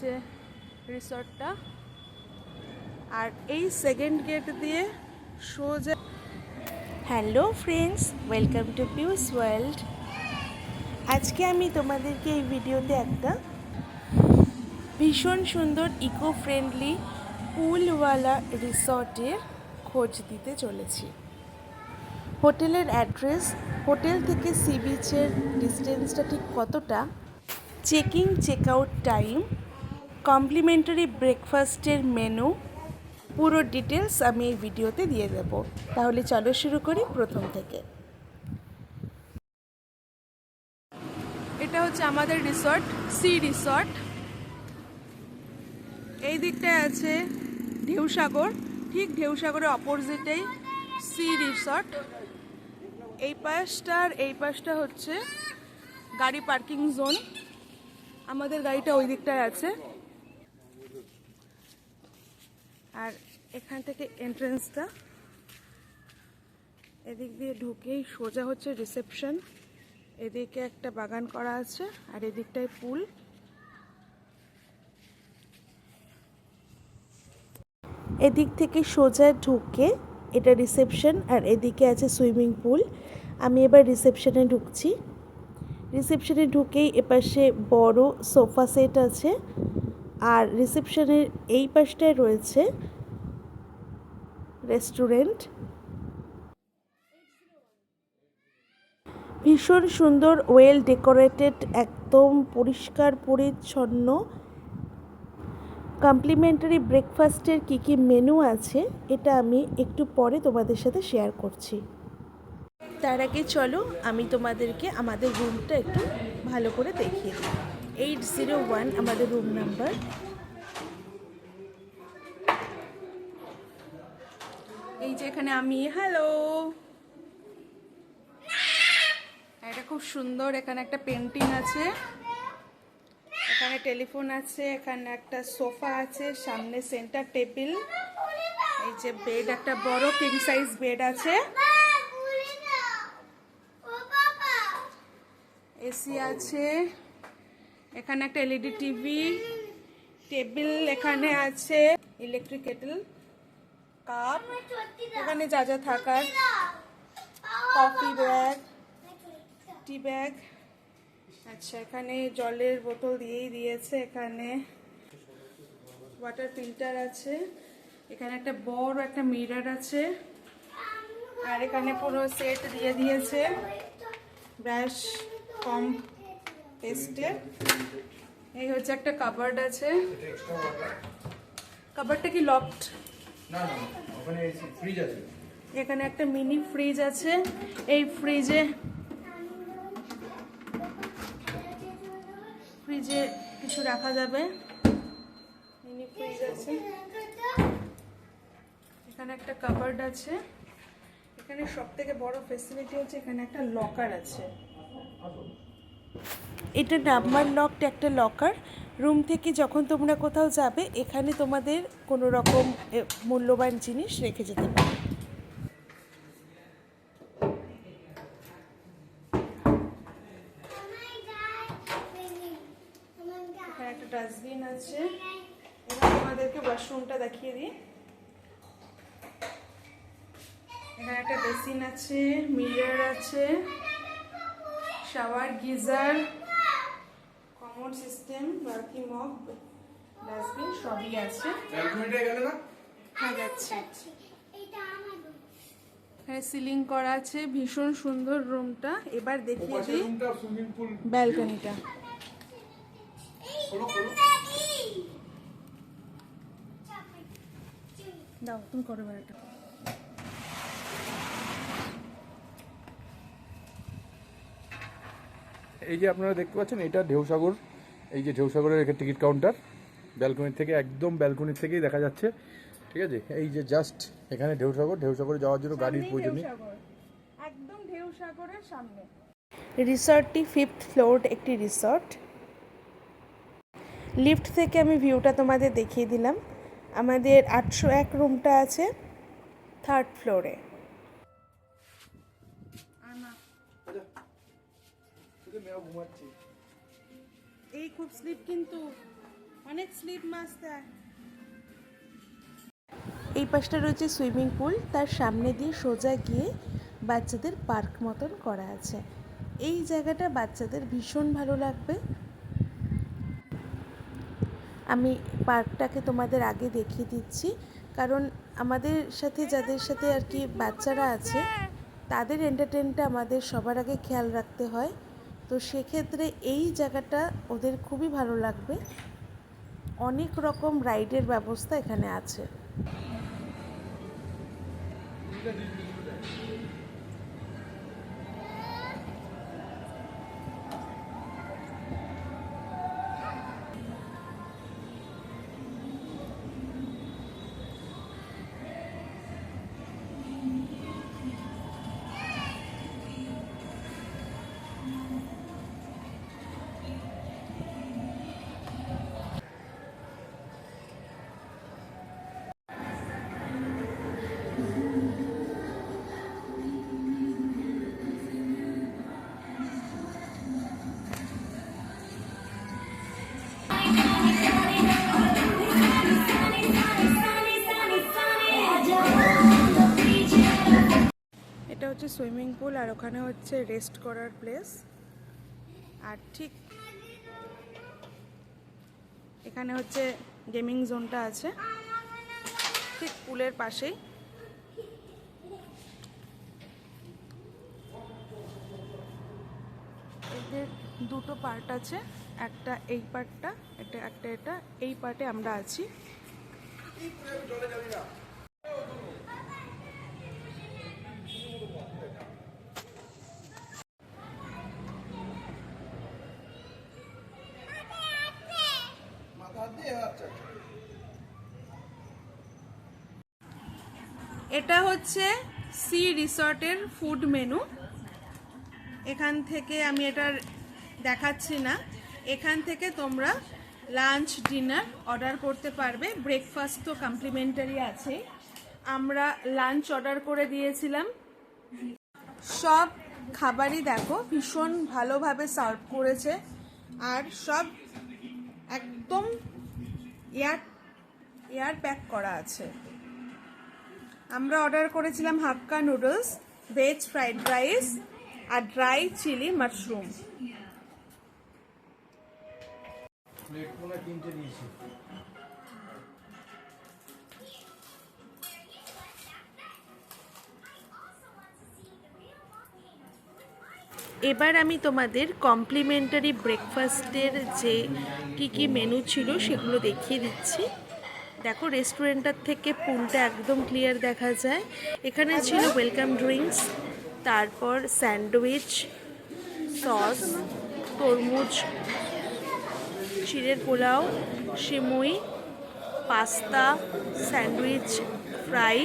হচ্ছে রিসর্টটা। আর এই second gate দিয়ে সোজা hello friends welcome to Piu's world আজকে আমি তোমাদেরকে এই ভিডিওতে একটা ভীষণ সুন্দর ইকো ফ্রেন্ডলি পুলওয়ালা রিসর্টের খোঁজ দিতে চলেছি। হোটেলের অ্যাড্রেস হোটেল থেকে সি বিচের ডিস্টেন্সটা ঠিক কতটা? Checking check out time complimentary ব্রেকফাস্টের মেনু, পুরো ডিটেলস আমি এই ভিডিওতে দিয়ে দেবো। তাহলে চলো শুরু করি প্রথম থেকে। এটা হচ্ছে আমাদের রিসর্ট, সি রিসর্ট। এই দিকটায় আছে ঢেউসাগর, ঠিক ঢেউসাগরের অপোজিটেই সি রিসর্ট। এই পাশটার এই পাশটা হচ্ছে গাড়ি পার্কিং জোন। আমাদের গাড়িটা ওই দিকটায় আছে। আর এখান থেকে এন্ট্রেন্সটা এদিক দিয়ে ঢুকেই সোজা হচ্ছে রিসেপশন এদিকে একটা বাগান করা আছে আর এদিকটায় পুল। এদিক থেকে সোজা ঢুকে এটা রিসেপশন আর এদিকে আছে সুইমিং পুল আমি এবার রিসেপশনে ঢুকছি। রিসেপশনে ঢুকেই এপাশে বড় সোফা সেট আছে। আর রিসেপশনের এই পাশটায় রয়েছে রেস্টুরেন্ট। ভীষণ সুন্দর ওয়েল ডেকোরেটেড একদম পরিষ্কার, পরিচ্ছন্ন। কমপ্লিমেন্টারি ব্রেকফাস্টের কী কী মেনু আছে, এটা আমি একটু পরে তোমাদের সাথে শেয়ার করছি। তার আগে চলো, আমি তোমাদেরকে আমাদের রুমটা একটু ভালো করে দেখিয়ে দিই। এইট জিরো ওয়ান আমাদের রুম নাম্বার এই যে এখানে আমি হ্যালো এটা খুব সুন্দর, এখানে একটা পেন্টিং আছে। এখানে টেলিফোন আছে, এখানে একটা সোফা আছে, সামনে সেন্টার টেবিল এই যে বেড একটা বড় কিং সাইজ বেড আছে। এসি আছে। এখানে একটা এলইডি টিভি, টেবিল এখানে আছে, ইলেকট্রিক কেটল, কাপ, এখানে যা যা থাকার। কফি ব্যাগ, টি ব্যাগ আচ্ছা এখানে জলের বোতল দিয়েই দিয়েছে এখানে। ওয়াটার ফিল্টার আছে, এখানে একটা বড় একটা মিরার আছে, আর এখানে পুরো সেট দিয়ে দিয়েছে। ব্রাশ, কম পেস্টের এই হচ্ছে একটা কাবার্ড আছে। কাবার্ডটা কি লকড? না না ওখানে ফ্রিজ আছে। এখানে একটা মিনি ফ্রিজ আছে। এই ফ্রিজে ফ্রিজে কিছু রাখা যাবে। মিনি ফ্রিজ আছে। এখানে একটা কাবার্ড আছে। এখানে সব থেকে বড় ফেসিলিটি হচ্ছে এখানে একটা লকার আছে। এটা নাম্বার লকড একটা লকার রুম থেকে যখন তোমরা কোথাও যাবে, এখানে তোমাদের কোনো রকম মূল্যবান জিনিস রেখে যেতে পারো। একটা ডাস্টবিন আছে। এখানে তোমাদেরকে ওয়াশরুমটা দেখিয়ে দিই। এখানে একটা বেসিন আছে মিরর আছে। শাওয়ার গিজার কমোড সিস্টেম বাকি মগ ডাস্টবিন সবই আছে। ব্যালকনিটা গেলে না? হ্যাঁ যাচ্ছে। এখানে সিলিং করা আছে ভীষণ সুন্দর রুমটা। এবার দেখিয়ে দিই রুমটা সুইমিং পুল ব্যালকনিটা। দাও তুমি করো এবার এই যে আপনারা দেখতে পাচ্ছেন এটা ঢেউসাগর। এই যে ঢেউসাগরের টিকিট কাউন্টার। ব্যালকনি থেকে একদম ব্যালকনি থেকেই দেখা যাচ্ছে। ঠিক আছে? এই যে জাস্ট এখানে ঢেউসাগর। ঢেউসাগরে যাওয়ার জন্য গাড়ির প্রয়োজন নেই। একদম ঢেউসাগরের সামনে। রিসর্টটি ফিফথ ফ্লোর একটি রিসর্ট। লিফট থেকে আমি ভিউটা তোমাদের দেখিয়ে দিলাম। আমাদের আটশো এক রুমটা আছে থার্ড ফ্লোরে। ঘুমাচ্ছি। এই খুব স্লিপ কিন্তু অনেক স্লিপ এই পাশটা রয়েছে সুইমিং পুল তার সামনে দিয়ে সোজা গিয়ে বাচ্চাদের পার্ক মতন করা আছে। এই জায়গাটা বাচ্চাদের ভীষণ ভালো লাগবে। আমি পার্কটাকে তোমাদের আগে দেখিয়ে দিচ্ছি কারণ আমাদের সাথে যাদের সাথে আর কি বাচ্চারা আছে তাদের এন্টারটেনটা আমাদের সবার আগে খেয়াল রাখতে হয়। তো সেক্ষেত্রে এই জায়গাটা ওদের খুবই ভালো লাগবে। অনেক রকম রাইডের ব্যবস্থা এখানে আছে। সুইমিং পুল আর ওখানে হচ্ছে রেস্ট করার প্লেস। আর ঠিক এখানে হচ্ছে গেমিং জোনটা আছে। ঠিক পুলের পাশেই। এদের দুটো পার্ট আছে, একটা এই পার্টটা, একটা একটা, এটা, এই পার্টে আমরা আছি। এটা হচ্ছে সি রিসর্টের ফুড মেনু। এখান থেকে আমি এটার দেখাচ্ছি না। এখান থেকে তোমরা লাঞ্চ, ডিনার অর্ডার করতে পারবে। ব্রেকফাস্ট তো কমপ্লিমেন্টারি আছে। আমরা লাঞ্চ অর্ডার করে দিয়েছিলাম। সব খাবারই দেখো ভীষণ ভালোভাবে সার্ভ করেছে। আর সব একদম এয়ার এয়ার প্যাক করা আছে। আমরা অর্ডার করেছিলাম hakka noodles veg fried rice আর ড্রাই চিলি মাশরুম এবার আমি তোমাদের কমপ্লিমেন্টারি ব্রেকফাস্টের যে কি কি মেনু ছিল সেগুলো দেখিয়ে দিচ্ছি। দেখো রেস্টুরেন্টটার থেকে পুলটা একদম ক্লিয়ার দেখা যায়। এখানে ছিল ওয়েলকাম ড্রিঙ্কস তারপর স্যান্ডউইচ সস তরমুজ, চিড়ের পোলাও, সিমুই, পাস্তা, স্যান্ডউইচ, ফ্রাই,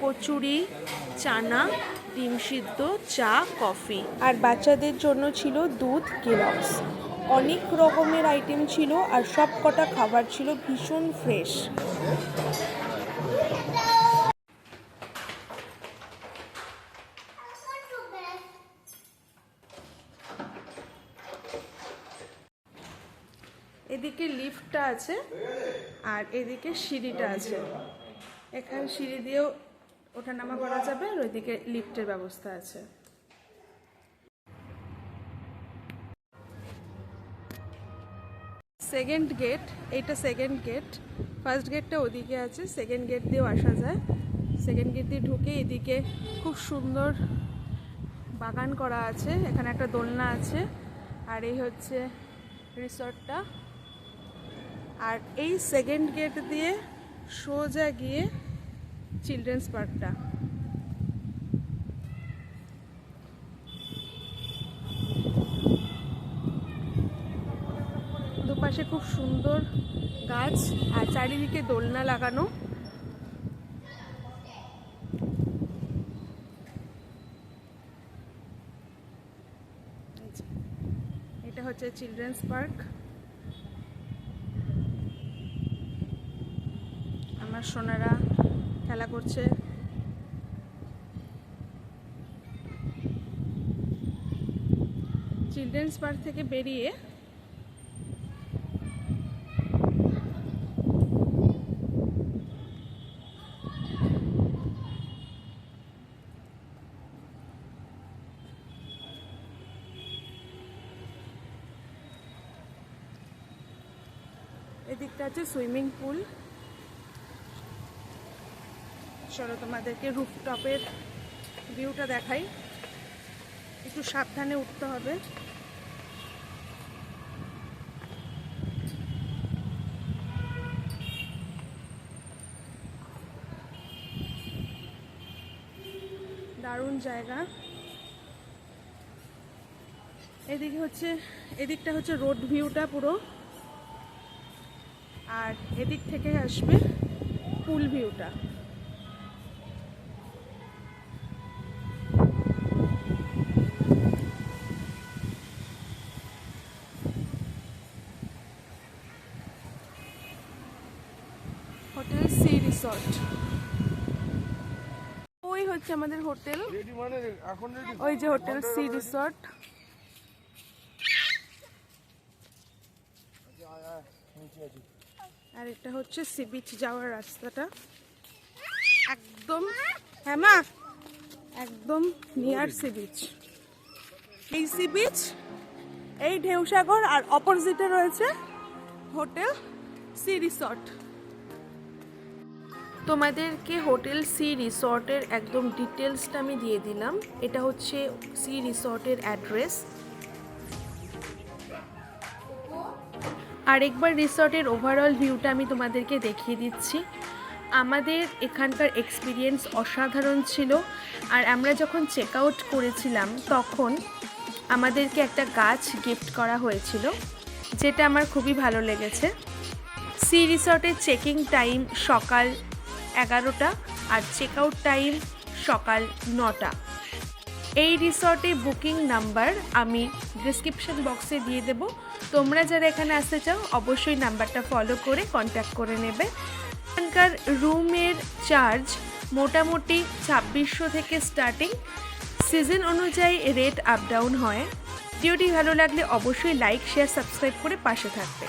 কচুরি, চানা, ডিম সিদ্ধ, চা, কফি। আর বাচ্চাদের জন্য ছিল দুধ কেলক্স অনেক রকমের আইটেম ছিল আর সব কটা খাবার ছিল ভীষণ ফ্রেশ এদিকে লিফটটা আছে আর এদিকে সিঁড়িটা আছে। এখানে সিঁড়ি দিয়েও ওঠানামা করা যাবে আর ওইদিকে লিফটের ব্যবস্থা আছে। সেকেন্ড গেট এইটা সেকেন্ড গেট ফার্স্ট গেটটা ওদিকে আছে সেকেন্ড গেট দিয়েও আসা যায়। সেকেন্ড গেট দিয়ে ঢুকে এদিকে খুব সুন্দর বাগান করা আছে, এখানে একটা দোলনা আছে, আর এই হচ্ছে রিসর্টটা। আর এই সেকেন্ড গেট দিয়ে সোজা গিয়ে চিলড্রেন্স পার্কটা দুপাশে খুব সুন্দর গাছ আর চারিদিকে দোলনা লাগানো। এটা হচ্ছে চিলড্রেন্স পার্ক আমার সোনারা খেলা করছে। চিলড্রেন্স পার্ক থেকে বেরিয়ে এটা আছে সুইমিং পুল। চলো তোমাদেরকে রুফটপের ভিউটা দেখাই। একটু সাবধানে উঠতে হবে। দারুণ জায়গা। এদিকে হচ্ছে, এদিকটা হচ্ছে রোড ভিউটা পুরো। আর এদিক থেকে আসবে পুল ভিউটা। Hotel sea resort. ওই হচ্ছে আমাদের হোটেল। মানে ওই যে হোটেল সি রিসর্ট। এটা হচ্ছে সি বিচ যাওয়ার রাস্তাটা। একদম হ্যাঁ মা একদম নিয়ার সি বিচ। এই সি বিচ এই ঢেউসাগর আর অপোজিটে রয়েছে হোটেল সি রিসর্ট। তোমাদেরকে হোটেল সি রিসর্টের একদম ডিটেলসটা আমি দিয়ে দিলাম। এটা হচ্ছে সি রিসর্টের অ্যাড্রেস আরেকবার রিসর্টের ওভারঅল ভিউটা আমি তোমাদেরকে দেখিয়ে দিচ্ছি। আমাদের এখানকার এক্সপিরিয়েন্স অসাধারণ ছিল আর আমরা যখন চেক আউট করেছিলাম তখন আমাদেরকে একটা গাছ গিফট করা হয়েছিল, যেটা আমার খুবই ভালো লেগেছে। সি রিসর্টের চেকিং টাইম সকাল এগারোটা আর চেক আউট টাইম সকাল নটা। এই রিসর্টে বুকিং নাম্বার আমি ডিসক্রিপশন বক্সে দিয়ে দেব। তোমরা যারা এখানে আসতে চাও, অবশ্যই নাম্বারটা ফলো করে কন্ট্যাক্ট করে নেবে। এখানকার রুমের চার্জ মোটামুটি ছাব্বিশশো থেকে স্টার্টিং সিজন অনুযায়ী রেট আপ ডাউন হয়। ভিডিওটি ভালো লাগলে অবশ্যই লাইক শেয়ার সাবস্ক্রাইব করে পাশে থাকবে।